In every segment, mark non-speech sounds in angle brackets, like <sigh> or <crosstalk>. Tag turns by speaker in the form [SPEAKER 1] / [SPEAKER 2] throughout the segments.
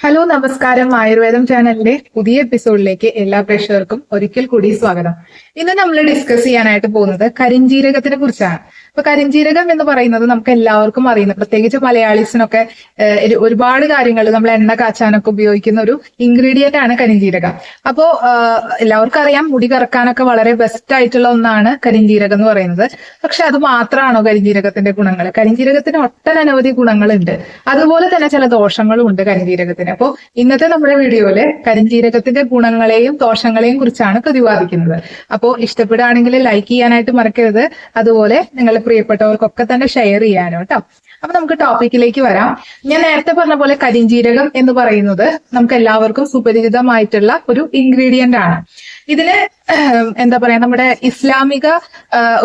[SPEAKER 1] Hello നമസ്കാരം. ആയുർവേദം ചാനലിന്റെ പുതിയ എപ്പിസോഡിലേക്ക് എല്ലാ പ്രേക്ഷകർക്കും ഒരിക്കൽ കൂടി സ്വാഗതം. ഇന്ന് നമ്മൾ ഡിസ്കസ് ചെയ്യാനായിട്ട് പോകുന്നത് കരിഞ്ജീരകത്തിനെ കുറിച്ചാണ്. ഇപ്പൊ കരിഞ്ജീരകം എന്ന് പറയുന്നത് നമുക്ക് എല്ലാവർക്കും അറിയുന്ന പ്രത്യേകിച്ച് മലയാളീസിനൊക്കെ ഒരുപാട് കാര്യങ്ങൾ നമ്മൾ എണ്ണ കാച്ചാനൊക്കെ ഉപയോഗിക്കുന്ന ഒരു ഇൻഗ്രീഡിയന്റ് ആണ് കരിഞ്ജീരകം അപ്പോ എല്ലാവർക്കും അറിയാം മുടി കറക്കാനൊക്കെ വളരെ ബെസ്റ്റ് ആയിട്ടുള്ള ഒന്നാണ് കരിഞ്ജീരകം എന്ന് പറയുന്നത്. പക്ഷെ അത് മാത്രമാണോ കരിഞ്ജീരകത്തിന്റെ ഗുണങ്ങൾ കരിഞ്ജീരകത്തിന് ഒട്ടനവധി ഗുണങ്ങളുണ്ട്. അതുപോലെ തന്നെ ചില ദോഷങ്ങളും ഉണ്ട് കരിഞ്ജീരകത്തിന് അപ്പോൾ ഇന്നത്തെ നമ്മുടെ വീഡിയോയിൽ കരിഞ്ജീരകത്തിന്റെ ഗുണങ്ങളെയും ദോഷങ്ങളെയും കുറിച്ചാണ് പ്രതിപാദിക്കുന്നത്. അപ്പോൾ ഇഷ്ടപ്പെടുകയാണെങ്കിൽ ലൈക്ക് ചെയ്യാനായിട്ട് മറക്കരുത്. അതുപോലെ നിങ്ങളുടെ പ്രിയപ്പെട്ടവർക്കൊക്കെ തന്നെ ഷെയർ ചെയ്യാനോ കേട്ടോ അപ്പൊ നമുക്ക് ടോപ്പിക്കിലേക്ക് വരാം. ഞാൻ നേരത്തെ പറഞ്ഞ പോലെ കരിഞ്ജീരകം എന്ന് പറയുന്നത് നമുക്ക് എല്ലാവർക്കും സുപരിചിതമായിട്ടുള്ള ഒരു ഇൻഗ്രീഡിയന്റ് ആണ്. ഇതിന് എന്താ പറയാ നമ്മുടെ ഇസ്ലാമിക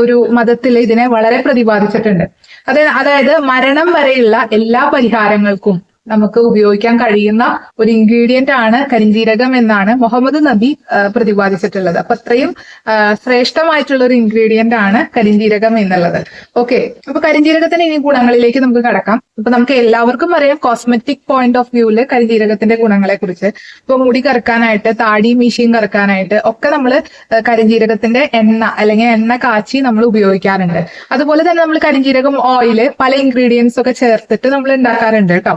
[SPEAKER 1] ഒരു മതത്തിൽ ഇതിനെ വളരെ പ്രതിപാദിച്ചിട്ടുണ്ട്. അത് അതായത് മരണം വരെയുള്ള എല്ലാ പരിഹാരങ്ങൾക്കും നമുക്ക് ഉപയോഗിക്കാൻ കഴിയുന്ന ഒരു ഇൻഗ്രീഡിയന്റ് ആണ് കരിഞ്ജീരകം എന്നാണ് മുഹമ്മദ് നബി പ്രതിപാദിച്ചിട്ടുള്ളത്. അപ്പൊ അത്രയും ശ്രേഷ്ഠമായിട്ടുള്ള ഒരു ഇൻഗ്രീഡിയന്റ് ആണ് കരിഞ്ജീരകം എന്നുള്ളത്. ഓക്കെ അപ്പൊ കരിഞ്ജീരകത്തിന്റെ ഇനി ഗുണങ്ങളിലേക്ക് നമുക്ക് കടക്കാം. അപ്പൊ നമുക്ക് എല്ലാവർക്കും അറിയാം കോസ്മെറ്റിക് പോയിന്റ് ഓഫ് വ്യൂവിൽ കരിഞ്ജീരകത്തിന്റെ ഗുണങ്ങളെ കുറിച്ച് ഇപ്പൊ മുടി കറക്കാനായിട്ട് താടി മീശയും കറക്കാനായിട്ട് ഒക്കെ നമ്മൾ കരിഞ്ജീരകത്തിന്റെ എണ്ണ അല്ലെങ്കിൽ എണ്ണ കാച്ചി നമ്മൾ ഉപയോഗിക്കാറുണ്ട്. അതുപോലെ തന്നെ നമ്മൾ കരിഞ്ജീരകം ഓയിൽ പല ഇൻഗ്രീഡിയൻസ് ഒക്കെ ചേർത്തിട്ട് നമ്മൾ ഉണ്ടാക്കാറുണ്ട് കേട്ടോ.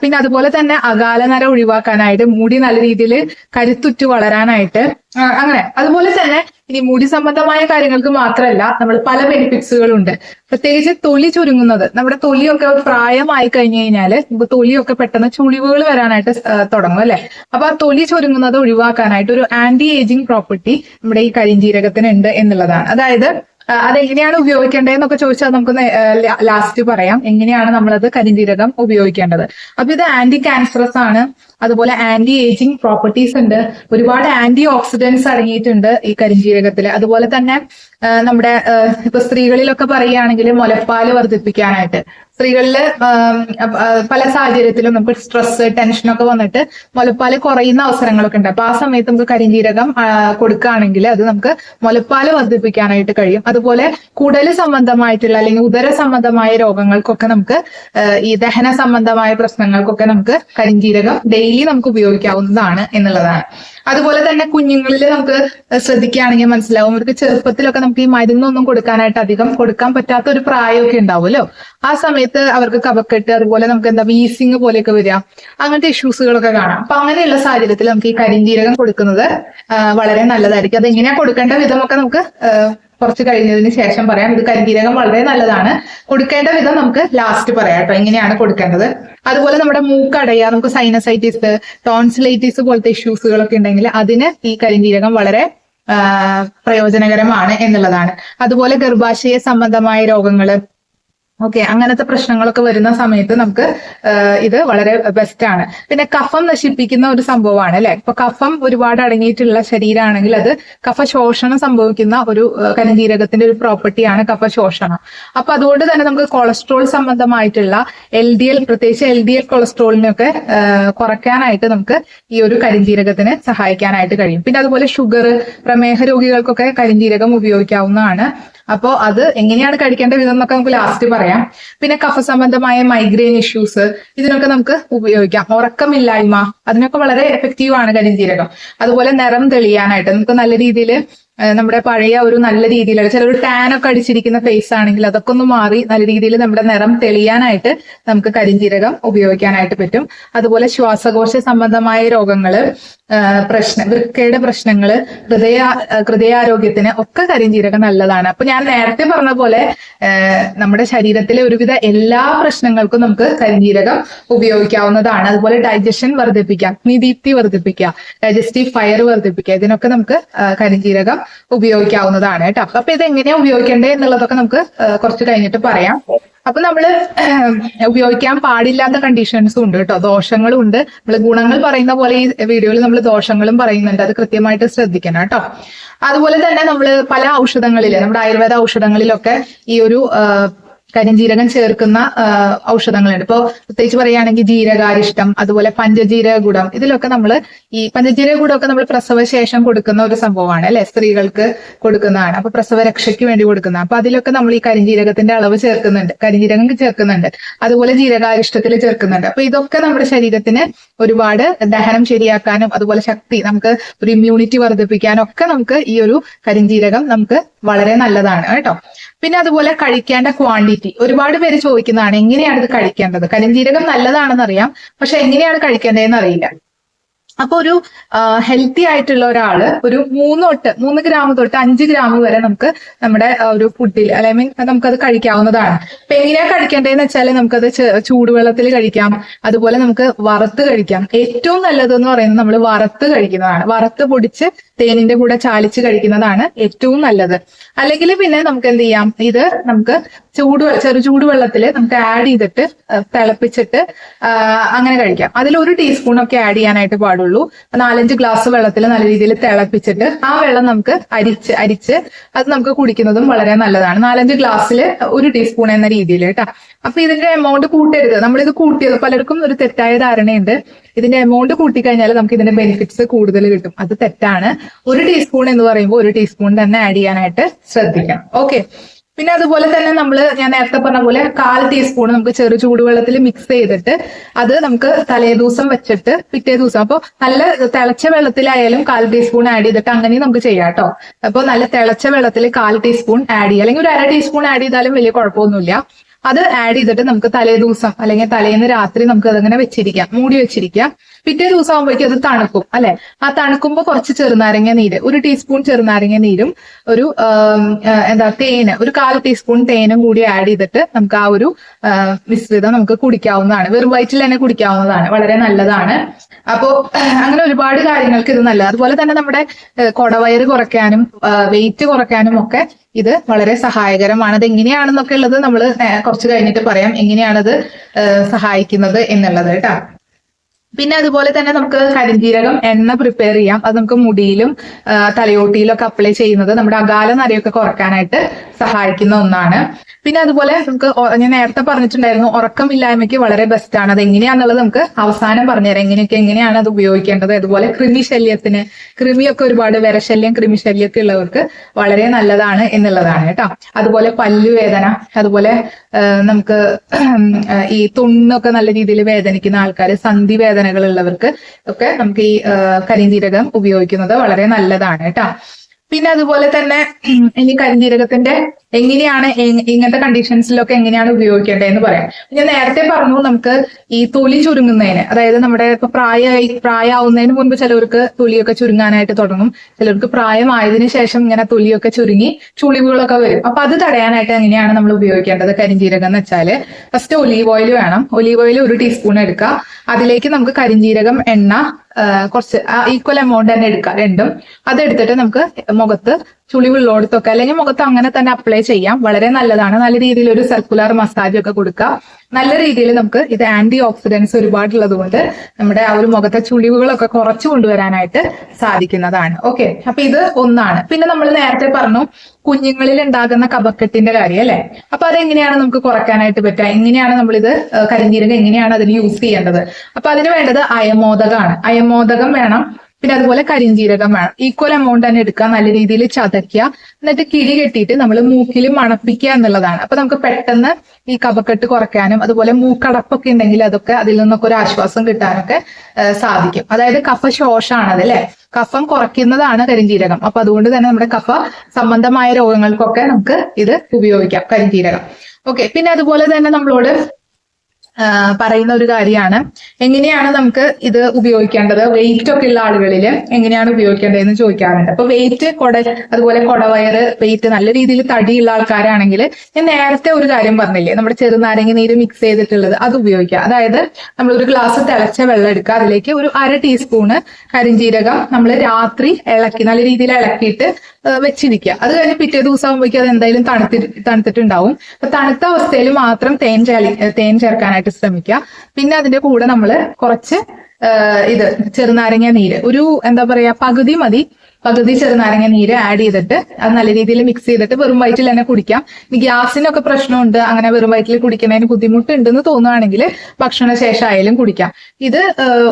[SPEAKER 1] പിന്നെ അതുപോലെ തന്നെ അകാലനര ഒഴിവാക്കാനായിട്ട് മുടി നല്ല രീതിയിൽ കരുത്തുറ്റു വളരാനായിട്ട് അങ്ങനെ. അതുപോലെ തന്നെ ഇനി മുടി സംബന്ധമായ കാര്യങ്ങൾക്ക് മാത്രമല്ല നമ്മൾ പല ബെനിഫിറ്റ്സുകളുണ്ട്. പ്രത്യേകിച്ച് തൊലി ചുരുങ്ങുന്നത്. നമ്മുടെ തൊലിയൊക്കെ പ്രായമായി കഴിഞ്ഞു നമുക്ക് തൊലിയൊക്കെ പെട്ടെന്ന് ചുളിവുകൾ വരാനായിട്ട് തുടങ്ങും അല്ലെ? അപ്പൊ ആ തൊലി ചുരുങ്ങുന്നത് ഒഴിവാക്കാനായിട്ട് ഒരു ആന്റി ഏജിങ് പ്രോപ്പർട്ടി നമ്മുടെ ഈ കരിഞ്ചീരകത്തിന് ഉണ്ട് എന്നുള്ളതാണ്. അതായത് അതെങ്ങനെയാണ് ഉപയോഗിക്കേണ്ടതെന്നൊക്കെ ചോദിച്ചാൽ നമുക്ക് ലാസ്റ്റ് പറയാം. എങ്ങനെയാണ് നമ്മളത് കരിഞ്ജീരകം ഉപയോഗിക്കേണ്ടത്? അപ്പൊ ഇത് ആന്റി ക്യാൻസറസ് ആണ്. അതുപോലെ ആന്റി ഏജിങ് പ്രോപ്പർട്ടീസ് ഉണ്ട്. ഒരുപാട് ആന്റി ഓക്സിഡൻസ് അടങ്ങിയിട്ടുണ്ട് ഈ കരിഞ്ചീരകത്തിൽ. അതുപോലെ തന്നെ നമ്മുടെ ഇപ്പൊ സ്ത്രീകളിലൊക്കെ പറയുകയാണെങ്കിൽ മുലപ്പാൽ വർദ്ധിപ്പിക്കാനായിട്ട്. സ്ത്രീകളിൽ പല സാഹചര്യത്തിലും നമുക്ക് സ്ട്രെസ് ടെൻഷനൊക്കെ വന്നിട്ട് മുലപ്പാൽ കുറയുന്ന അവസരങ്ങളൊക്കെ ഉണ്ട്. അപ്പൊ ആ സമയത്ത് നമുക്ക് കരിഞ്ജീരകം ആ, കൊടുക്കുകയാണെങ്കിൽ അത് നമുക്ക് മുലപ്പാൽ വർദ്ധിപ്പിക്കാനായിട്ട് കഴിയും. അതുപോലെ കുടൽ സംബന്ധമായിട്ടുള്ള അല്ലെങ്കിൽ ഉദര സംബന്ധമായ രോഗങ്ങൾക്കൊക്കെ നമുക്ക് ഈ ദഹന സംബന്ധമായ പ്രശ്നങ്ങൾക്കൊക്കെ നമുക്ക് കരിഞ്ജീരകം ഡെയിലി നമുക്ക് ഉപയോഗിക്കാവുന്നതാണ് എന്നുള്ളതാണ്. അതുപോലെ തന്നെ കുഞ്ഞുങ്ങളിൽ നമുക്ക് ശ്രദ്ധിക്കുകയാണെങ്കിൽ മനസ്സിലാവും. അവർക്ക് ചെറുപ്പത്തിലൊക്കെ നമുക്ക് ഈ മരുന്നൊന്നും കൊടുക്കാനായിട്ട് അധികം കൊടുക്കാൻ പറ്റാത്ത ഒരു പ്രായമൊക്കെ ഉണ്ടാവുമല്ലോ ആ സമയത്ത് അവർക്ക് കഫക്കെട്ട് അതുപോലെ നമുക്ക് എന്താ വീസിങ് പോലെയൊക്കെ വരിക അങ്ങനത്തെ ഇഷ്യൂസുകളൊക്കെ കാണാം. അപ്പൊ അങ്ങനെയുള്ള സാഹചര്യത്തിൽ നമുക്ക് ഈ കരിഞ്ജീരകം കൊടുക്കുന്നത് വളരെ നല്ലതായിരിക്കും. അത് എങ്ങനെയാ കൊടുക്കേണ്ട വിധമൊക്കെ നമുക്ക് കുറച്ച് കഴിഞ്ഞതിന് ശേഷം പറയാം. ഇത് കരിഞ്ജീരകം വളരെ നല്ലതാണ്. കൊടുക്കേണ്ട വിധം നമുക്ക് ലാസ്റ്റ് പറയാം കേട്ടോ എങ്ങനെയാണ് കൊടുക്കേണ്ടത്. അതുപോലെ നമ്മുടെ മൂക്കടയ നമുക്ക് സൈനസൈറ്റിസ് ടോൺസിലൈറ്റിസ് പോലത്തെ ഇഷ്യൂസുകളൊക്കെ ഉണ്ടെങ്കിൽ അതിന് ഈ കരിഞ്ജീരകം വളരെ പ്രയോജനകരമാണ് എന്നുള്ളതാണ്. അതുപോലെ ഗർഭാശയ സംബന്ധമായ രോഗങ്ങൾ ഓക്കെ അങ്ങനത്തെ പ്രശ്നങ്ങളൊക്കെ വരുന്ന സമയത്ത് നമുക്ക് ഇത് വളരെ ബെസ്റ്റ് ആണ്. പിന്നെ കഫം നശിപ്പിക്കുന്ന ഒരു സംഭവമാണ് അല്ലെ? ഇപ്പൊ കഫം ഒരുപാട് അടങ്ങിയിട്ടുള്ള ശരീരമാണെങ്കിൽ അത് കഫ ശോഷണം സംഭവിക്കുന്ന ഒരു കനജീരകത്തിന്റെ ഒരു പ്രോപ്പർട്ടിയാണ് കഫ ശോഷണം അപ്പൊ അതുകൊണ്ട് തന്നെ നമുക്ക് കൊളസ്ട്രോൾ സംബന്ധമായിട്ടുള്ള എൽ ഡി എൽ പ്രത്യേകിച്ച് എൽ ഡി എൽ കൊളസ്ട്രോളിനൊക്കെ കുറയ്ക്കാനായിട്ട് നമുക്ക് ഈ ഒരു കരിഞ്ജീരകത്തിന് സഹായിക്കാനായിട്ട് കഴിയും. പിന്നെ അതുപോലെ ഷുഗർ പ്രമേഹ രോഗികൾക്കൊക്കെ കരിഞ്ജീരകം ഉപയോഗിക്കാവുന്നതാണ്. അപ്പോ അത് എങ്ങനെയാണ് കഴിക്കേണ്ട വിധം എന്നൊക്കെ നമുക്ക് ലാസ്റ്റ് പറയാം. പിന്നെ കഫ സംബന്ധമായ മൈഗ്രെയിൻ ഇഷ്യൂസ് ഇതിനൊക്കെ നമുക്ക് ഉപയോഗിക്കാം. ഉറക്കമില്ലായ്മ അതിനൊക്കെ വളരെ എഫക്റ്റീവ് ആണ് കരിഞ്ജീരകം അതുപോലെ നിറം തെളിയാനായിട്ട് നമുക്ക് നല്ല രീതിയിൽ നമ്മുടെ പഴയ ഒരു നല്ല രീതിയിലുള്ള ചില ഒരു ടാൻ ഒക്കെ അടിച്ചിരിക്കുന്ന ഫേസ് ആണെങ്കിൽ അതൊക്കെ ഒന്ന് മാറി നല്ല രീതിയിൽ നമ്മുടെ നിറം തെളിയാനായിട്ട് നമുക്ക് കരിഞ്ജീരകം ഉപയോഗിക്കാനായിട്ട് പറ്റും. അതുപോലെ ശ്വാസകോശ സംബന്ധമായ രോഗങ്ങൾ പ്രശ്ന വൃക്കയുടെ പ്രശ്നങ്ങൾ ഹൃദയ ഹൃദയാരോഗ്യത്തിന് ഒക്കെ കരിഞ്ചീരകം നല്ലതാണ്. അപ്പൊ ഞാൻ നേരത്തെ പറഞ്ഞ പോലെ നമ്മുടെ ശരീരത്തിലെ ഒരുവിധ എല്ലാ പ്രശ്നങ്ങൾക്കും നമുക്ക് കരിഞ്ജീരകം ഉപയോഗിക്കാവുന്നതാണ്. അതുപോലെ ഡൈജഷൻ വർദ്ധിപ്പിക്കാം അഗ്നിദീപ്തി വർദ്ധിപ്പിക്കുക ഡൈജസ്റ്റീവ് ഫയർ വർദ്ധിപ്പിക്കുക. ഇതിനൊക്കെ നമുക്ക് കരിഞ്ജീരകം ഉപയോഗിക്കാവുന്നതാണ് കേട്ടോ. അപ്പൊ ഇത് എങ്ങനെയാ ഉപയോഗിക്കേണ്ടത് എന്നുള്ളതൊക്കെ നമുക്ക് കുറച്ച് കഴിഞ്ഞിട്ട് പറയാം. അപ്പൊ നമ്മൾ ഉപയോഗിക്കാൻ പാടില്ലാത്ത കണ്ടീഷൻസും ഉണ്ട് കേട്ടോ. ദോഷങ്ങളും ഉണ്ട് നമ്മൾ ഗുണങ്ങൾ പറയുന്ന പോലെ ഈ വീഡിയോയിൽ നമ്മൾ ദോഷങ്ങളും പറയുന്നുണ്ട്. അത് കൃത്യമായിട്ട് ശ്രദ്ധിക്കണം കേട്ടോ. അതുപോലെ തന്നെ നമ്മൾ പല ഔഷധങ്ങളിൽ നമ്മുടെ ആയുർവേദ ഔഷധങ്ങളിലൊക്കെ ഈ ഒരു കരിഞ്ജീരകം ചേർക്കുന്ന ഔഷധങ്ങളുണ്ട്. ഇപ്പോൾ പ്രത്യേകിച്ച് പറയുകയാണെങ്കിൽ ജീരകാരിഷ്ടം അതുപോലെ പഞ്ചജീരക ഗുണം ഇതിലൊക്കെ നമ്മൾ ഈ പഞ്ചജീരക ഗുണമൊക്കെ നമ്മൾ പ്രസവശേഷം കൊടുക്കുന്ന ഒരു സംഭവമാണ് അല്ലെ? സ്ത്രീകൾക്ക് കൊടുക്കുന്നതാണ്. അപ്പൊ പ്രസവ രക്ഷയ്ക്ക് വേണ്ടി കൊടുക്കുന്ന അപ്പൊ അതിലൊക്കെ നമ്മൾ ഈ കരിഞ്ജീരകത്തിന്റെ അളവ് ചേർക്കുന്നുണ്ട്. കരിഞ്ജീരകം ചേർക്കുന്നുണ്ട്. അതുപോലെ ജീരകാരിഷ്ടത്തിൽ ചേർക്കുന്നുണ്ട്. അപ്പൊ ഇതൊക്കെ നമ്മുടെ ശരീരത്തിന് ഒരുപാട് ദഹനം ശരിയാക്കാനും അതുപോലെ ശക്തി നമുക്ക് ഒരു ഇമ്മ്യൂണിറ്റി വർദ്ധിപ്പിക്കാനും ഒക്കെ നമുക്ക് ഈ ഒരു കരിഞ്ജീരകം നമുക്ക് വളരെ നല്ലതാണ്. കേട്ടോ? പിന്നെ അതുപോലെ കഴിക്കേണ്ട ക്വാണ്ടിറ്റി ഒരുപാട് പേര് ചോദിക്കുന്നതാണ് എങ്ങനെയാണ് ഇത് കഴിക്കേണ്ടത്? കരിഞ്ജീരകം നല്ലതാണെന്ന് അറിയാം പക്ഷെ എങ്ങനെയാണ് കഴിക്കേണ്ടതെന്ന് അറിയില്ല. അപ്പൊ ഒരു ഹെൽത്തി ആയിട്ടുള്ള ഒരാൾ ഒരു മൂന്ന് തൊട്ട് മൂന്ന് ഗ്രാം തൊട്ട് അഞ്ച് ഗ്രാം വരെ നമുക്ക് നമ്മുടെ ഒരു ഫുഡിൽ അല്ലെ മീൻ നമുക്കത് കഴിക്കാവുന്നതാണ്. അപ്പൊ എങ്ങനെയാ കഴിക്കേണ്ടതെന്ന് വെച്ചാൽ നമുക്കത് ചൂടുവെള്ളത്തിൽ കഴിക്കാം അതുപോലെ നമുക്ക് വറുത്ത് കഴിക്കാം. ഏറ്റവും നല്ലത് എന്ന് പറയുന്നത് നമ്മൾ വറുത്ത് കഴിക്കുന്നതാണ്. വറുത്ത് പൊടിച്ച് തേനിന്റെ കൂടെ ചാലിച്ച് കഴിക്കുന്നതാണ് ഏറ്റവും നല്ലത്. അല്ലെങ്കിൽ പിന്നെ നമുക്ക് എന്ത് ചെയ്യാം? ഇത് നമുക്ക് ചൂട് ചെറു ചൂടുവെള്ളത്തിൽ നമുക്ക് ആഡ് ചെയ്തിട്ട് തിളപ്പിച്ചിട്ട് അങ്ങനെ കഴിക്കാം. അതിൽ ഒരു ടീസ്പൂൺ ഒക്കെ ആഡ് ചെയ്യാനായിട്ട് പാടുള്ളൂ. നാലഞ്ച് ഗ്ലാസ് വെള്ളത്തിൽ നല്ല രീതിയിൽ തിളപ്പിച്ചിട്ട് ആ വെള്ളം നമുക്ക് അരിച്ച് അരിച്ച് അത് നമുക്ക് കുടിക്കുന്നതും വളരെ നല്ലതാണ്. നാലഞ്ച് ഗ്ലാസ്സിൽ ഒരു ടീസ്പൂൺ എന്ന രീതിയിൽ കേട്ടോ. അപ്പൊ ഇതിന്റെ എമൗണ്ട് കൂട്ടരുത്. നമ്മളിത് കൂട്ടിയത് പലർക്കും ഒരു തെറ്റായ ധാരണയുണ്ട്. ഇതിന്റെ എമൗണ്ട് കൂട്ടിക്കഴിഞ്ഞാൽ നമുക്ക് ഇതിന്റെ ബെനിഫിറ്റ്സ് കൂടുതൽ കിട്ടും. അത് തെറ്റാണ്. ഒരു ടീസ്പൂൺ എന്ന് പറയുമ്പോൾ ഒരു ടീസ്പൂൺ തന്നെ ആഡ് ചെയ്യാനായിട്ട് ശ്രദ്ധിക്കണം. ഓക്കെ പിന്നെ അതുപോലെ തന്നെ നമ്മൾ ഞാൻ നേരത്തെ പറഞ്ഞ പോലെ കാൽ ടീസ്പൂൺ നമുക്ക് ചെറു ചൂടുവെള്ളത്തിൽ മിക്സ് ചെയ്തിട്ട് അത് നമുക്ക് തലേദിവസം വെച്ചിട്ട് പിറ്റേ ദിവസം അപ്പോൾ നല്ല തിളച്ച വെള്ളത്തിലായാലും കാൽ ടീസ്പൂൺ ആഡ് ചെയ്തിട്ട് അങ്ങനെ നമുക്ക് ചെയ്യാം കേട്ടോ അപ്പോൾ നല്ല തിളച്ച വെള്ളത്തിൽ കാൽ ടീസ്പൂൺ ആഡ് ചെയ്യുക. അല്ലെങ്കിൽ ഒരു അര ടീസ്പൂൺ ആഡ് ചെയ്താലും വലിയ കുഴപ്പമൊന്നുമില്ല. അത് ആഡ് ചെയ്തിട്ട് നമുക്ക് തലേ ദിവസം അല്ലെങ്കിൽ തലേന്ന് രാത്രി നമുക്ക് അതങ്ങനെ വെച്ചിരിക്കാം. മൂടി വെച്ചിരിക്കാം. പിറ്റേ ദിവസം ആകുമ്പോഴേക്കും അത് തണുക്കും അല്ലെ? ആ തണുക്കുമ്പോൾ കുറച്ച് ചെറുനാരങ്ങ നീര് ഒരു ടീസ്പൂൺ ചെറുനാരങ്ങ നീരും ഒരു എന്താ തേന് ഒരു കാൽ ടീസ്പൂൺ തേനും കൂടി ആഡ് ചെയ്തിട്ട് നമുക്ക് ആ ഒരു മിശ്രിതം നമുക്ക് കുടിക്കാവുന്നതാണ്. വെറും വയറ്റിൽ തന്നെ കുടിക്കാവുന്നതാണ് വളരെ നല്ലതാണ്. അപ്പോ അങ്ങനെ ഒരുപാട് കാര്യങ്ങൾക്ക് ഇത് നല്ലത് അതുപോലെ തന്നെ നമ്മുടെ കൊടവയറ് കുറയ്ക്കാനും വെയിറ്റ് കുറയ്ക്കാനും ഒക്കെ ഇത് വളരെ സഹായകരമാണ്. അത് എങ്ങനെയാണെന്നൊക്കെ ഉള്ളത് നമ്മൾ കുറച്ച് കഴിഞ്ഞിട്ട് പറയാം എങ്ങനെയാണത് സഹായിക്കുന്നത് എന്നുള്ളത് കേട്ടോ. പിന്നെ അതുപോലെ തന്നെ നമുക്ക് കരിഞ്ജീരകം എണ്ണ പ്രിപ്പയർ ചെയ്യാം. അത് നമുക്ക് മുടിയിലും തലയോട്ടിയിലും ഒക്കെ അപ്ലൈ ചെയ്യുന്നത് നമ്മുടെ അകാല നരയൊക്കെ കുറക്കാനായിട്ട് സഹായിക്കുന്ന ഒന്നാണ്. പിന്നെ അതുപോലെ നമുക്ക് ഞാൻ നേരത്തെ പറഞ്ഞിട്ടുണ്ടായിരുന്നു ഉറക്കമില്ലായ്മയ്ക്ക് വളരെ ബെസ്റ്റ് ആണ്. അത് എങ്ങനെയാണെന്നുള്ളത് നമുക്ക് അവസാനം പറഞ്ഞുതരാം. എങ്ങനെയൊക്കെ എങ്ങനെയാണ് അത് ഉപയോഗിക്കേണ്ടത്? അതുപോലെ കൃമി ശല്യത്തിന് കൃമിയൊക്കെ ഒരുപാട് വിരശല്യം കൃമിശല്യമൊക്കെ ഉള്ളവർക്ക് വളരെ നല്ലതാണ് എന്നുള്ളതാണ് കേട്ടോ. അതുപോലെ പല്ലുവേദന അതുപോലെ നമുക്ക് ഈ തുണ്ണൊക്കെ നല്ല രീതിയിൽ വേദനിക്കുന്ന ആൾക്കാർ സന്ധി വേദനകൾ ഉള്ളവർക്ക് ഒക്കെ നമുക്ക് ഈ കരിഞ്ജീരകം ഉപയോഗിക്കുന്നത് വളരെ നല്ലതാണ് കേട്ടോ. പിന്നെ അതുപോലെ തന്നെ ഇനി കരിഞ്ജീരകത്തിന്റെ എങ്ങനെയാണ് ഇങ്ങനത്തെ കണ്ടീഷൻസിലൊക്കെ എങ്ങനെയാണ് ഉപയോഗിക്കേണ്ടതെന്ന് പറയാം. ഞാൻ നേരത്തെ പറഞ്ഞു നമുക്ക് ഈ തൊലി ചുരുങ്ങുന്നതിന് അതായത് നമ്മുടെ ഇപ്പൊ പ്രായമായി പ്രായമാവുന്നതിന് മുൻപ് ചിലവർക്ക് തൊലിയൊക്കെ ചുരുങ്ങാനായിട്ട് തുടങ്ങും. ചിലർക്ക് പ്രായമായതിനു ശേഷം ഇങ്ങനെ തൊലിയൊക്കെ ചുരുങ്ങി ചുളിവുകളൊക്കെ വരും. അപ്പൊ അത് തടയാനായിട്ട് എങ്ങനെയാണ് നമ്മൾ ഉപയോഗിക്കേണ്ടത് കരിഞ്ജീരകം എന്ന് വെച്ചാൽ ഫസ്റ്റ് ഒലീവ് ഓയിൽ വേണം. ഒലീവ് ഓയിൽ ഒരു ടീസ്പൂൺ എടുക്കുക. അതിലേക്ക് നമുക്ക് കരിഞ്ജീരകം എണ്ണ കുറച്ച് ഈക്വൽ എമൗണ്ട് തന്നെ എടുക്കുക രണ്ടും. അതെടുത്തിട്ട് നമുക്ക് മുഖത്ത് ചുളിവുള്ളോടത്തൊക്കെ അല്ലെങ്കിൽ മുഖത്ത് അങ്ങനെ തന്നെ അപ്ലൈ ചെയ്യാം. വളരെ നല്ലതാണ്. നല്ല രീതിയിൽ ഒരു സർക്കുലർ മസാജ് ഒക്കെ കൊടുക്കുക. നല്ല രീതിയിൽ നമുക്ക് ഇത് ആന്റി ഓക്സിഡൻസ് ഒരുപാടുള്ളത് കൊണ്ട് നമ്മുടെ ആ ഒരു മുഖത്തെ ചുളിവുകളൊക്കെ കുറച്ചു കൊണ്ടുവരാനായിട്ട് സാധിക്കുന്നതാണ്. ഓക്കെ അപ്പൊ ഇത് ഒന്നാണ്. പിന്നെ നമ്മൾ നേരത്തെ പറഞ്ഞു കുഞ്ഞുങ്ങളിൽ ഉണ്ടാകുന്ന കഫക്കെട്ടിന്റെ കാര്യം അല്ലെ? അപ്പൊ അതെങ്ങനെയാണ് നമുക്ക് കുറയ്ക്കാനായിട്ട് പറ്റുക? എങ്ങനെയാണ് നമ്മളിത് ഇത് കരിഞ്ജീരകം എങ്ങനെയാണ് അതിന് യൂസ് ചെയ്യേണ്ടത്? അപ്പൊ അതിന് വേണ്ടത് അയമോദകമാണ് അയമോദകം വേണം. പിന്നെ അതുപോലെ കരിഞ്ജീരകം വേണം. ഈക്വൽ എമൗണ്ട് തന്നെ എടുക്കുക നല്ല രീതിയിൽ ചതയ്ക്കുക. എന്നിട്ട് കിഴി കെട്ടിയിട്ട് നമ്മൾ മൂക്കിൽ മണപ്പിക്കുക എന്നുള്ളതാണ്. അപ്പൊ നമുക്ക് പെട്ടെന്ന് ഈ കഫക്കെട്ട് കുറയ്ക്കാനും അതുപോലെ മൂക്കടപ്പൊക്കെ ഉണ്ടെങ്കിൽ അതൊക്കെ അതിൽ നിന്നൊക്കെ ഒരു ആശ്വാസം കിട്ടാനൊക്കെ സാധിക്കും. അതായത് കഫ ശോഷാണത് അല്ലെ? കഫം കുറയ്ക്കുന്നതാണ് കരിഞ്ജീരകം അപ്പൊ അതുകൊണ്ട് തന്നെ നമ്മുടെ കഫ സംബന്ധമായ രോഗങ്ങൾക്കൊക്കെ നമുക്ക് ഇത് ഉപയോഗിക്കാം കരിഞ്ജീരകം ഓക്കെ. പിന്നെ അതുപോലെ തന്നെ നമ്മളോട് പറയുന്ന ഒരു കാര്യമാണ്. എങ്ങനെയാണ് നമുക്ക് ഇത് ഉപയോഗിക്കേണ്ടത്? വെയിറ്റ് ഒക്കെ ഉള്ള ആളുകളിൽ എങ്ങനെയാണ് ഉപയോഗിക്കേണ്ടതെന്ന് ചോദിക്കാറുണ്ട്. അപ്പൊ വെയിറ്റ് കൊട അതുപോലെ കൊടവയറ് വെയിറ്റ് നല്ല രീതിയിൽ തടിയുള്ള ആൾക്കാരാണെങ്കിൽ ഞാൻ നേരത്തെ ഒരു കാര്യം പറഞ്ഞില്ലേ? നമ്മുടെ ചെറുനാരങ്ങ നീര് മിക്സ് ചെയ്തിട്ടുള്ളത് അത് ഉപയോഗിക്കുക. അതായത് നമ്മൾ ഒരു ഗ്ലാസ് തിളച്ച വെള്ളം എടുക്കുക. അതിലേക്ക് ഒരു അര ടീസ്പൂണ് കരിഞ്ജീരകം നമ്മൾ രാത്രി ഇളക്കി നല്ല രീതിയിൽ ഇളക്കിയിട്ട് വെച്ചിരിക്കുക. അത് കഴിഞ്ഞ് പിറ്റേ ദിവസം ആകുമ്പോഴേക്കും അത് എന്തായാലും തണുത്തി തണുത്തിട്ടുണ്ടാവും. അപ്പൊ തണുത്ത അവസ്ഥയിൽ മാത്രം തേൻ ചാലി തേൻ ശ്രമിക്കുക പിന്നെ അതിന്റെ കൂടെ നമ്മൾ കുറച്ച് ഇത് ചെറുനാരങ്ങ നീര്. ഒരു എന്താ പറയാ പകുതി മതി. പകുതി ചെറുനാരങ്ങ നീര് ആഡ് ചെയ്തിട്ട് അത് നല്ല രീതിയിൽ മിക്സ് ചെയ്തിട്ട് വെറും വയറ്റിൽ തന്നെ കുടിക്കാം. ഗ്യാസിനൊക്കെ പ്രശ്നമുണ്ട് അങ്ങനെ വെറും വയറ്റിൽ കുടിക്കുന്നതിന് ബുദ്ധിമുട്ടുണ്ടെന്ന് തോന്നുകയാണെങ്കിൽ ഭക്ഷണ ശേഷം ആയാലും കുടിക്കാം. ഇത്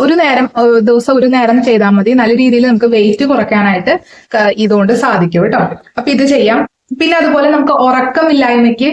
[SPEAKER 1] ഒരു നേരം ദിവസം ഒരു നേരം ചെയ്താൽ മതി. നല്ല രീതിയിൽ നമുക്ക് വെയിറ്റ് കുറയ്ക്കാനായിട്ട് ഇതുകൊണ്ട് സാധിക്കും കേട്ടോ. അപ്പൊ ഇത് ചെയ്യാം. പിന്നെ അതുപോലെ നമുക്ക് ഉറക്കമില്ലായ്മയ്ക്ക്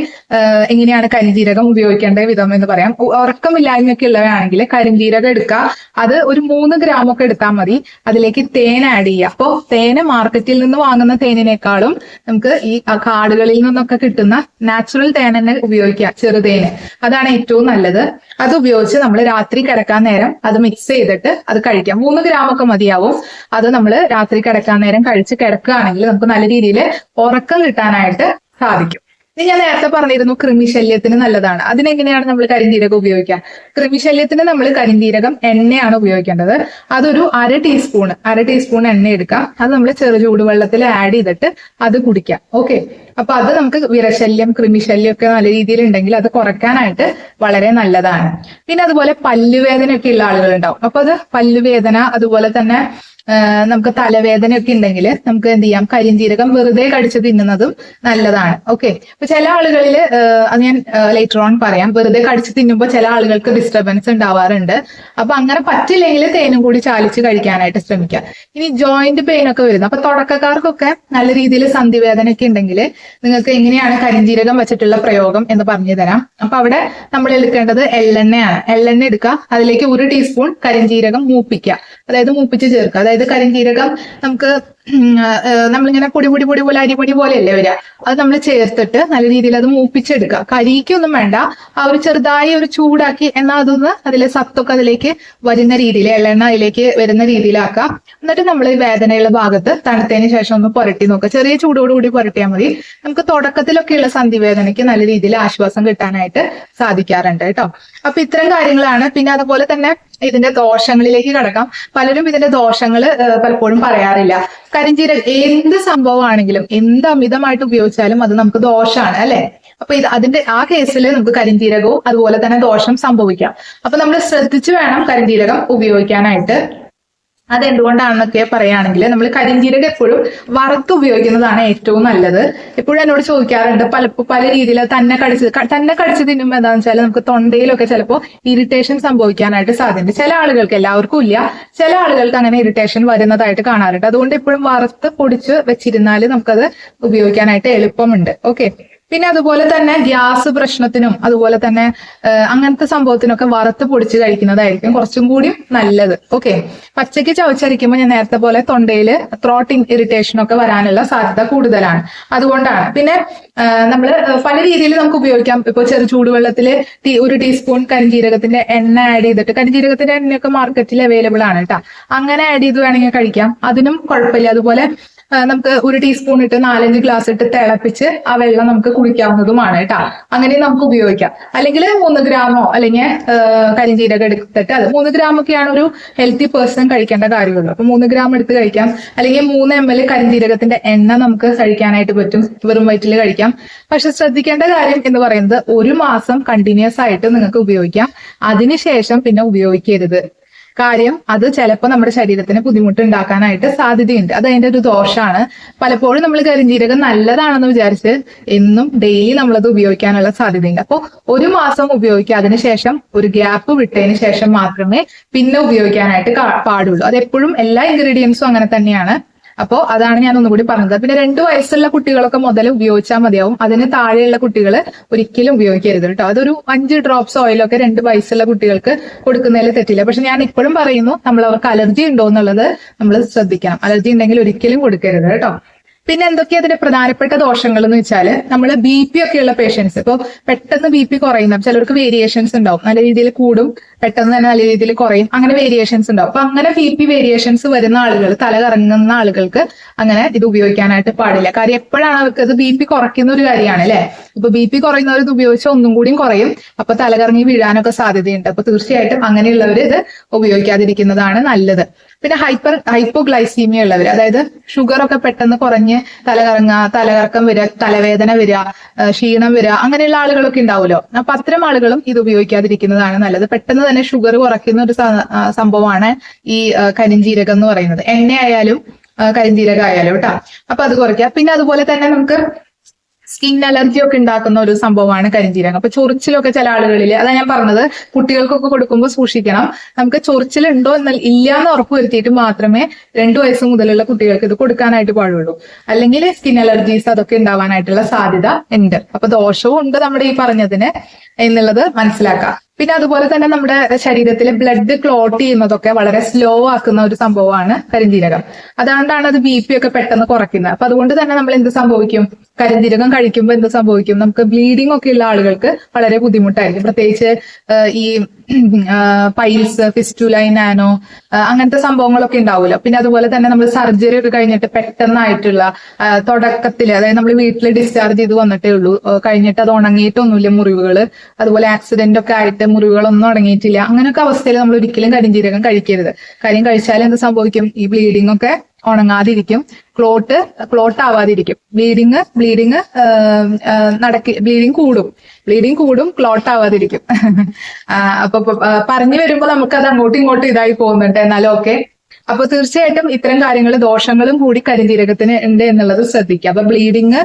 [SPEAKER 1] എങ്ങനെയാണ് കരിഞ്ജീരകം ഉപയോഗിക്കേണ്ട വിധം എന്ന് പറയാം. ഉറക്കമില്ലായ്മയ്ക്ക് ഉള്ളവരാണെങ്കിൽ കരിഞ്ജീരകം എടുക്കുക. അത് ഒരു മൂന്ന് ഗ്രാം ഒക്കെ എടുത്താൽ മതി. അതിലേക്ക് തേൻ ആഡ് ചെയ്യുക. അപ്പോൾ തേന് മാർക്കറ്റിൽ നിന്ന് വാങ്ങുന്ന തേനിനേക്കാളും നമുക്ക് ഈ കാടുകളിൽ നിന്നൊക്കെ കിട്ടുന്ന നാച്ചുറൽ തേൻ തന്നെ ഉപയോഗിക്കുക ചെറുതേന്. അതാണ് ഏറ്റവും നല്ലത്. അത് ഉപയോഗിച്ച് നമ്മൾ രാത്രി കിടക്കാൻ നേരം അത് മിക്സ് ചെയ്തിട്ട് അത് കഴിക്കാം. മൂന്ന് ഗ്രാം ഒക്കെ മതിയാവും. അത് നമ്മൾ രാത്രി കിടക്കാൻ നേരം കഴിച്ച് കിടക്കുകയാണെങ്കിൽ നമുക്ക് നല്ല രീതിയിൽ ഉറക്കം കിട്ടാനായിട്ട് സാധിക്കും. ഇനി ഞാൻ നേരത്തെ പറഞ്ഞിരുന്നു കൃമിശല്യത്തിന് നല്ലതാണ്. അതിനെങ്ങനെയാണ് നമ്മൾ കരിഞ്ജീരകം ഉപയോഗിക്കുക? കൃമിശല്യത്തിന് നമ്മൾ കരിഞ്ജീരകം എണ്ണയാണ് ഉപയോഗിക്കേണ്ടത്. അതൊരു അര ടീസ്പൂൺ അര ടീസ്പൂൺ എണ്ണ എടുക്കാം അത് നമ്മൾ ചെറു ചൂടുവെള്ളത്തിൽ ആഡ് ചെയ്തിട്ട് അത് കുടിക്കാം ഓക്കെ അപ്പൊ അത് നമുക്ക് വിരശല്യം കൃമിശല്യം ഒക്കെ നല്ല രീതിയിൽ ഉണ്ടെങ്കിൽ അത് കുറയ്ക്കാനായിട്ട് വളരെ നല്ലതാണ്. പിന്നെ അതുപോലെ പല്ലുവേദന ഒക്കെ ഉള്ള ആളുകൾ ഉണ്ടാവും അപ്പൊ അത് പല്ലുവേദന അതുപോലെ തന്നെ നമുക്ക് തലവേദന ഒക്കെ ഉണ്ടെങ്കിൽ നമുക്ക് എന്ത് ചെയ്യാം? കരിഞ്ചീരകം വെറുതെ കടിച്ച് തിന്നുന്നതും നല്ലതാണ്. ഓക്കെ. അപ്പൊ ചില ആളുകളിൽ അത് ഞാൻ ലേറ്റർ ഓൺ പറയാം. വെറുതെ കടിച്ച് തിന്നുമ്പോൾ ചില ആളുകൾക്ക് ഡിസ്റ്റർബൻസ് ഉണ്ടാവാറുണ്ട്. അപ്പൊ അങ്ങനെ പറ്റില്ലെങ്കിൽ തേനും കൂടി ചാലിച്ച് കഴിക്കാനായിട്ട് ശ്രമിക്കുക. ഇനി ജോയിന്റ് പെയിൻ ഒക്കെ വരുന്നു. അപ്പൊ തുടക്കക്കാർക്കൊക്കെ നല്ല രീതിയിൽ സന്ധിവേദന ഒക്കെ ഉണ്ടെങ്കിൽ നിങ്ങൾക്ക് എങ്ങനെയാണ് കരിഞ്ജീരകം വെച്ചിട്ടുള്ള പ്രയോഗം എന്ന് പറഞ്ഞു തരാം. അപ്പൊ അവിടെ നമ്മൾ എടുക്കേണ്ടത് എള്ളെണ്ണയാണ് എള്ളെണ്ണ എടുക്കുക. അതിലേക്ക് ഒരു ടീസ്പൂൺ കരിഞ്ജീരകം മൂപ്പിക്കുക. അതായത് മൂപ്പിച്ച് ചേർക്കുക. അതായത് കരിഞ്ജീരകം നമുക്ക് നമ്മളിങ്ങനെ പൊടി പൊടി പൊടി പോലെ അരിപൊടി പോലെയല്ലേ വരിക? അത് നമ്മൾ ചേർത്തിട്ട് നല്ല രീതിയിൽ അത് മൂപ്പിച്ചെടുക്കുക. കരിക്കൊന്നും വേണ്ട. ആ ഒരു ചെറുതായി ഒരു ചൂടാക്കി എന്നാൽ അതൊന്ന് അതിലെ സത്തൊക്കെ അതിലേക്ക് വരുന്ന രീതിയിൽ എള്ളെണ്ണ അതിലേക്ക് വരുന്ന രീതിയിലാക്കുക. എന്നിട്ട് നമ്മൾ ഈ വേദനയുള്ള ഭാഗത്ത് തണുത്തതിന് ശേഷം ഒന്ന് പുരട്ടി നോക്കുക. ചെറിയ ചൂടോടുകൂടി പുരട്ടിയാൽ മതി. നമുക്ക് തുടക്കത്തിലൊക്കെയുള്ള സന്ധി വേദനയ്ക്ക് നല്ല രീതിയിൽ ആശ്വാസം കിട്ടാനായിട്ട് സാധിക്കാറുണ്ട് കേട്ടോ. അപ്പൊ ഇത്തരം കാര്യങ്ങളാണ്. പിന്നെ അതുപോലെ തന്നെ ഇതിന്റെ ദോഷങ്ങളിലേക്ക് കടക്കാം. പലരും ഇതിന്റെ ദോഷങ്ങൾ പലപ്പോഴും പറയാറില്ല. കരിഞ്ചീരക എന്ത് സംഭവമാണെങ്കിലും എന്ത് അമിതമായിട്ട് ഉപയോഗിച്ചാലും അത് നമുക്ക് ദോഷമാണ് അല്ലെ? അപ്പൊ ഇത് അതിന്റെ ആ കേസിൽ നമുക്ക് കരിഞ്ചീരകവും അതുപോലെ തന്നെ ദോഷം സംഭവിക്കാം. അപ്പൊ നമ്മൾ ശ്രദ്ധിച്ചു വേണം കരിഞ്ചീരകം ഉപയോഗിക്കാനായിട്ട്. അതെന്തുകൊണ്ടാണെന്നൊക്കെ പറയുകയാണെങ്കിൽ നമ്മൾ കരിഞ്ജീരകം എപ്പോഴും വറുത്ത് ഉപയോഗിക്കുന്നതാണ് ഏറ്റവും നല്ലത്. എപ്പോഴും എന്നോട് ചോദിക്കാറുണ്ട് പലപ്പോൾ പല രീതിയിൽ തന്നെ കടിച്ച് തന്നെ കടിച്ച് തിന്നുമ്പോൾ എന്താണെന്ന് വെച്ചാൽ നമുക്ക് തൊണ്ടയിലൊക്കെ ചിലപ്പോൾ ഇറിറ്റേഷൻ സംഭവിക്കാനായിട്ട് സാധ്യതയുണ്ട്. ചില ആളുകൾക്ക് എല്ലാവർക്കും ഇല്ല. ചില ആളുകൾക്ക് അങ്ങനെ ഇറിറ്റേഷൻ വരുന്നതായിട്ട് കാണാറുണ്ട്. അതുകൊണ്ട് എപ്പോഴും വറുത്ത് പൊടിച്ച് വെച്ചിരുന്നാൽ നമുക്കത് ഉപയോഗിക്കാനായിട്ട് എളുപ്പമുണ്ട്. ഓക്കെ പിന്നെ അതുപോലെ തന്നെ ഗ്യാസ് പ്രശ്നത്തിനും അതുപോലെ തന്നെ അങ്ങനത്തെ സംഭവത്തിനൊക്കെ വറുത്ത് പൊടിച്ച് കഴിക്കുന്നതായിരിക്കും കുറച്ചും കൂടി നല്ലത്. ഓക്കെ. പച്ചയ്ക്ക് ചവച്ചരിക്കുമ്പോൾ ഞാൻ നേരത്തെ പോലെ തൊണ്ടയിൽ ത്രോട്ട് ഇറിറ്റേഷൻ ഒക്കെ വരാനുള്ള സാധ്യത കൂടുതലാണ്. അതുകൊണ്ടാണ്. പിന്നെ നമ്മൾ പല രീതിയിൽ നമുക്ക് ഉപയോഗിക്കാം. ഇപ്പൊ ചെറു ചൂടുവെള്ളത്തിൽ ഒരു ടീസ്പൂൺ കരിഞ്ജീരകത്തിന്റെ എണ്ണ ആഡ് ചെയ്തിട്ട് കരിഞ്ജീരകത്തിന്റെ എണ്ണയൊക്കെ മാർക്കറ്റിൽ അവൈലബിൾ ആണ് കേട്ടോ അങ്ങനെ ആഡ് ചെയ്ത് വേണമെങ്കിൽ കഴിക്കാം. അതിനും കുഴപ്പമില്ല. അതുപോലെ നമുക്ക് ഒരു ടീസ്പൂൺ ഇട്ട് നാലഞ്ച് ഗ്ലാസ് ഇട്ട് തിളപ്പിച്ച് ആ വെള്ളം നമുക്ക് കുടിക്കാവുന്നതുമാണ് കേട്ടോ. അങ്ങനെ നമുക്ക് ഉപയോഗിക്കാം. അല്ലെങ്കിൽ മൂന്ന് ഗ്രാമോ അല്ലെങ്കിൽ കരിഞ്ജീരകം എടുത്തിട്ട് അത് മൂന്ന് ഗ്രാം ഒക്കെയാണ് ഒരു ഹെൽത്തി പേഴ്സൺ കഴിക്കേണ്ട കാര്യമുള്ളൂ. അപ്പൊ മൂന്ന് ഗ്രാം എടുത്ത് കഴിക്കാം. അല്ലെങ്കിൽ മൂന്ന് എം എൽ കരിഞ്ജീരകത്തിന്റെ എണ്ണ നമുക്ക് കഴിക്കാനായിട്ട് പറ്റും. വെറും വയറ്റിൽ കഴിക്കാം. പക്ഷെ ശ്രദ്ധിക്കേണ്ട കാര്യം എന്ന് പറയുന്നത് ഒരു മാസം കണ്ടിന്യൂസ് ആയിട്ട് നിങ്ങൾക്ക് ഉപയോഗിക്കാം. അതിനുശേഷം പിന്നെ ഉപയോഗിക്കരുത്. കാര്യം അത് ചിലപ്പോൾ നമ്മുടെ ശരീരത്തിന് ബുദ്ധിമുട്ട് ഉണ്ടാക്കാനായിട്ട് സാധ്യതയുണ്ട്. അത് അതിന്റെ ഒരു ദോഷമാണ് പലപ്പോഴും നമ്മൾ കരിഞ്ജീരകം നല്ലതാണെന്ന് വിചാരിച്ച് എന്നും ഡെയിലി നമ്മളത് ഉപയോഗിക്കാനുള്ള സാധ്യതയുണ്ട്. അപ്പോൾ ഒരു മാസം ഉപയോഗിക്കുക അതിനുശേഷം ഒരു ഗ്യാപ്പ് വിട്ടതിന് ശേഷം മാത്രമേ പിന്നെ ഉപയോഗിക്കാനായിട്ട് പാടുള്ളൂ. അത് എപ്പോഴും എല്ലാ ഇൻഗ്രീഡിയൻസും അങ്ങനെ തന്നെയാണ്. അപ്പോൾ അതാണ് ഞാൻ ഒന്നുകൂടി പറഞ്ഞത്. പിന്നെ രണ്ട് വയസ്സുള്ള കുട്ടികളൊക്കെ മുതൽ ഉപയോഗിച്ചാൽ മതിയാവും. അതിന് താഴെയുള്ള കുട്ടികൾ ഒരിക്കലും ഉപയോഗിക്കരുത് കേട്ടോ. അതൊരു അഞ്ച് ഡ്രോപ്സ് ഓയിലൊക്കെ രണ്ട് വയസ്സുള്ള കുട്ടികൾക്ക് കൊടുക്കുന്നതിൽ തെറ്റില്ല. പക്ഷെ ഞാൻ ഇപ്പോഴും പറയുന്നു നമ്മൾ അവർക്ക് അലർജി ഉണ്ടോ എന്നുള്ളത് നമ്മൾ ശ്രദ്ധിക്കണം. അലർജി ഉണ്ടെങ്കിൽ ഒരിക്കലും കൊടുക്കരുത് കേട്ടോ. പിന്നെ എന്തൊക്കെയാ അതിന്റെ പ്രധാനപ്പെട്ട ദോഷങ്ങൾ എന്ന് വെച്ചാൽ നമ്മൾ ബി പി ഒക്കെ ഉള്ള പേഷ്യൻസ് ഇപ്പോൾ പെട്ടെന്ന് ബി പി കുറയുന്ന ചിലർക്ക് വേരിയേഷൻസ് ഉണ്ടാവും. നല്ല രീതിയിൽ കൂടും പെട്ടെന്ന് തന്നെ നല്ല രീതിയിൽ കുറയും. അങ്ങനെ വേരിയേഷൻസ് ഉണ്ടാവും. അപ്പൊ അങ്ങനെ ബി പി വേരിയേഷൻസ് വരുന്ന ആളുകൾ തല കറങ്ങുന്ന ആളുകൾക്ക് അങ്ങനെ ഇത് ഉപയോഗിക്കാനായിട്ട് പാടില്ല. കാര്യം എപ്പോഴാണ് അവർക്ക് അത് ബി പി കുറയ്ക്കുന്ന ഒരു കാര്യമാണ് അല്ലെ? ഇപ്പൊ ബി പി കുറയുന്നവർ ഇത് ഉപയോഗിച്ചാൽ ഒന്നും കൂടിയും കുറയും. അപ്പൊ തലകറങ്ങി വീഴാനൊക്കെ സാധ്യതയുണ്ട്. അപ്പൊ തീർച്ചയായിട്ടും അങ്ങനെയുള്ളവർ ഇത് ഉപയോഗിക്കാതിരിക്കുന്നതാണ് നല്ലത്. പിന്നെ ഹൈപ്പർ ഹൈപ്പോഗ്ലൈസീമിയ ഉള്ളവർ അതായത് ഷുഗർ ഒക്കെ പെട്ടെന്ന് കുറഞ്ഞ് തലകറങ്ങുക തലകറക്കം വരിക തലവേദന വരിക ക്ഷീണം വരിക അങ്ങനെയുള്ള ആളുകളൊക്കെ ഉണ്ടാവുമല്ലോ. അപ്പൊ അത്തരം ആളുകളും ഇത് ഉപയോഗിക്കാതിരിക്കുന്നതാണ് നല്ലത്. പെട്ടെന്ന് തന്നെ ഷുഗർ കുറയ്ക്കുന്ന ഒരു സംഭവമാണ് ഈ കരിഞ്ചീരകം എന്ന് പറയുന്നത്. എണ്ണയായാലും കരിഞ്ചീരകം ആയാലും കേട്ടോ അപ്പൊ അത് കുറയ്ക്കുക. പിന്നെ അതുപോലെ തന്നെ നമുക്ക് സ്കിൻ അലർജി ഒക്കെ ഉണ്ടാക്കുന്ന ഒരു സംഭവമാണ് കരിഞ്ജീരകം അപ്പൊ ചൊറിച്ചിലൊക്കെ ചില ആളുകളിൽ അതാണ് ഞാൻ പറഞ്ഞത് കുട്ടികൾക്കൊക്കെ കൊടുക്കുമ്പോൾ സൂക്ഷിക്കണം. നമുക്ക് ചൊറിച്ചിലുണ്ടോ എന്നാൽ ഇല്ല എന്ന് ഉറപ്പ് വരുത്തിയിട്ട് മാത്രമേ രണ്ടു വയസ്സ് മുതലുള്ള കുട്ടികൾക്ക് ഇത് കൊടുക്കാനായിട്ട് പാടുള്ളൂ. അല്ലെങ്കിൽ സ്കിൻ അലർജീസ് അതൊക്കെ ഉണ്ടാവാനായിട്ടുള്ള സാധ്യത ഉണ്ട്. അപ്പൊ ദോഷവും ഉണ്ട് നമ്മുടെ ഈ പറഞ്ഞതിന് എന്നുള്ളത് മനസ്സിലാക്കാം. പിന്നെ അതുപോലെ തന്നെ നമ്മുടെ ശരീരത്തിൽ ബ്ലഡ് ക്ലോട്ട് ചെയ്യുന്നതൊക്കെ വളരെ സ്ലോ ആക്കുന്ന ഒരു സംഭവമാണ് കരിഞ്ജീരകം അതുകൊണ്ടാണ് അത് ബി പി ഒക്കെ പെട്ടെന്ന് കുറയ്ക്കുന്നത്. അപ്പൊ അതുകൊണ്ട് തന്നെ നമ്മൾ എന്ത് സംഭവിക്കും? കരിഞ്ജീരകം കഴിക്കുമ്പോൾ എന്ത് സംഭവിക്കും? നമുക്ക് ബ്ലീഡിംഗ് ഒക്കെ ഉള്ള ആളുകൾക്ക് വളരെ ബുദ്ധിമുട്ടായിരിക്കും. പ്രത്യേകിച്ച് ഈ പൈൽസ് ഫിസ്റ്റുലൈൻ ആനോ അങ്ങനത്തെ സംഭവങ്ങളൊക്കെ ഉണ്ടാവില്ല പിന്നെ അതുപോലെ തന്നെ നമ്മൾ സർജറി ഒക്കെ കഴിഞ്ഞിട്ട് പെട്ടെന്നായിട്ടുള്ള തുടക്കത്തിൽ അതായത് നമ്മൾ വീട്ടിൽ ഡിസ്ചാർജ് ചെയ്ത് വന്നിട്ടേ ഉള്ളൂ. കഴിഞ്ഞിട്ട് അത് ഉണങ്ങിയിട്ടൊന്നുമില്ല മുറിവുകൾ അതുപോലെ ആക്സിഡന്റ് ഒക്കെ ആയിട്ട് മുറിവുകളൊന്നും അടങ്ങിയിട്ടില്ല. അങ്ങനെയൊക്കെ അവസ്ഥയിൽ നമ്മൾ ഒരിക്കലും കരിഞ്ജീരകം കഴിക്കരുത്. കരിയും കഴിച്ചാൽ എന്ത് സംഭവിക്കും? ഈ ബ്ലീഡിംഗ് ഒക്കെ ഉണങ്ങാതിരിക്കും. ക്ലോട്ട് ക്ലോട്ട് ആവാതിരിക്കും. ബ്ലീഡിങ് ബ്ലീഡിങ് നടക്കി ബ്ലീഡിങ് കൂടും. ബ്ലീഡിങ് കൂടും ക്ലോട്ട് ആവാതിരിക്കും. <laughs> അപ്പൊ പറഞ്ഞു വരുമ്പോൾ നമുക്ക് അത് അങ്ങോട്ടും ഇങ്ങോട്ടും ഇതായി പോകുന്നുണ്ട്. എന്നാലും ഓക്കെ അപ്പൊ തീർച്ചയായിട്ടും ഇത്തരം കാര്യങ്ങൾ ദോഷങ്ങളും കൂടി കരിഞ്ജീരകത്തിന് ഉണ്ട് എന്നുള്ളത് ശ്രദ്ധിക്കുക. അപ്പൊ ബ്ലീഡിങ്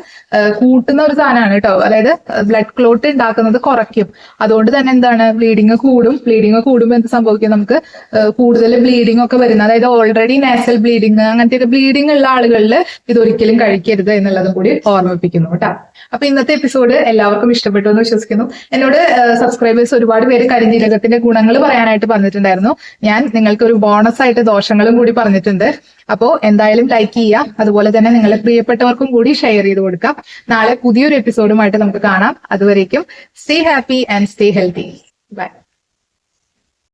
[SPEAKER 1] കൂട്ടുന്ന ഒരു സാധനമാണ് കേട്ടോ. അതായത് ബ്ലഡ് ക്ലോട്ട് ഉണ്ടാക്കുന്നത് കുറയ്ക്കും. അതുകൊണ്ട് തന്നെ എന്താണ് ബ്ലീഡിങ് കൂടും. ബ്ലീഡിങ് കൂടുമ്പോൾ എന്ത് സംഭവിക്കും നമുക്ക്? കൂടുതൽ ബ്ലീഡിംഗ് ഒക്കെ വരുന്നത് അതായത് ഓൾറെഡി നാസൽ ബ്ലീഡിങ് അങ്ങനത്തെ ബ്ലീഡിംഗ് ഉള്ള ആളുകളിൽ ഇതൊരിക്കലും കഴിക്കരുത് എന്നുള്ളതും കൂടി ഓർമ്മിപ്പിക്കുന്നു കേട്ടോ. അപ്പൊ ഇന്നത്തെ എപ്പിസോഡ് എല്ലാവർക്കും ഇഷ്ടപ്പെട്ടു എന്ന് വിശ്വസിക്കുന്നു. എന്നോട് സബ്സ്ക്രൈബേഴ്സ് ഒരുപാട് പേര് കരിഞ്ജീരകത്തിന്റെ ഗുണങ്ങൾ പറയാനായിട്ട് വന്നിട്ടുണ്ടായിരുന്നു. ഞാൻ നിങ്ങൾക്ക് ഒരു ബോണസ് ആയിട്ട് ദോഷങ്ങളും കൂടി പറഞ്ഞിട്ടുണ്ട്. അപ്പോ എന്തായാലും ലൈക്ക് ചെയ്യുക. അതുപോലെ തന്നെ നിങ്ങളെ പ്രിയപ്പെട്ടവർക്കും കൂടി ഷെയർ ചെയ്ത് കൊടുക്കാം. നാളെ പുതിയൊരു എപ്പിസോഡുമായിട്ട് നമുക്ക് കാണാം. അതുവരേക്കും stay happy and stay healthy bye